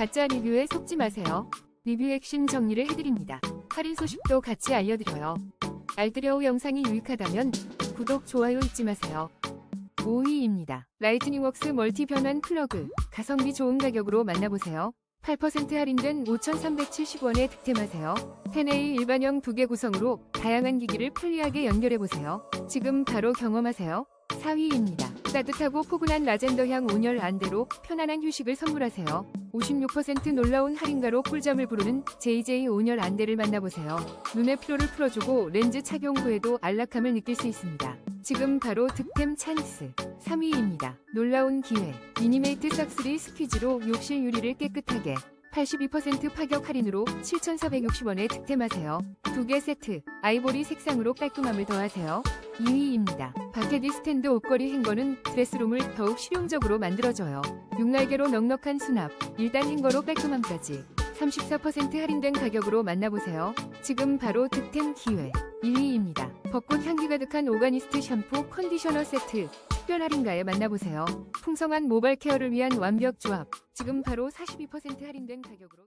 가짜 리뷰에 속지 마세요. 리뷰 핵심 정리를 해드립니다. 할인 소식도 같이 알려드려요. 알뜰여우 영상이 유익하다면 구독, 좋아요 잊지 마세요. 5위입니다. 라이트닝웍스 멀티 변환 플러그 가성비 좋은 가격으로 만나보세요. 8% 할인된 5,370원에 득템하세요. 10A 일반형 두 개 구성으로 다양한 기기를 편리하게 연결해보세요. 지금 바로 경험하세요. 4위입니다. 따뜻하고 포근한 라젠더향 온열 안대로 편안한 휴식을 선물하세요. 56% 놀라운 할인가로 꿀잠을 부르는 JJ 온열 안대를 만나보세요. 눈의 피로를 풀어주고 렌즈 착용 후에도 안락함을 느낄 수 있습니다. 지금 바로 득템 찬스. 3위입니다. 놀라운 기회. 미니메이트 싹3 스퀴즈로 욕실 유리를 깨끗하게 82% 파격 할인으로 7,460원에 득템하세요. 두 개 세트, 아이보리 색상으로 깔끔함을 더하세요. 2위입니다. 바케디 스탠드 옷걸이 행거는 드레스룸을 더욱 실용적으로 만들어줘요. 6날개로 넉넉한 수납, 1단 행거로 깔끔함까지 34% 할인된 가격으로 만나보세요. 지금 바로 득템 기회. 1위입니다. 벚꽃 향기 가득한 오가니스트 샴푸 컨디셔너 세트. 특별 할인가에 만나보세요. 풍성한 모발 케어를 위한 완벽 조합. 지금 바로 42% 할인된 가격으로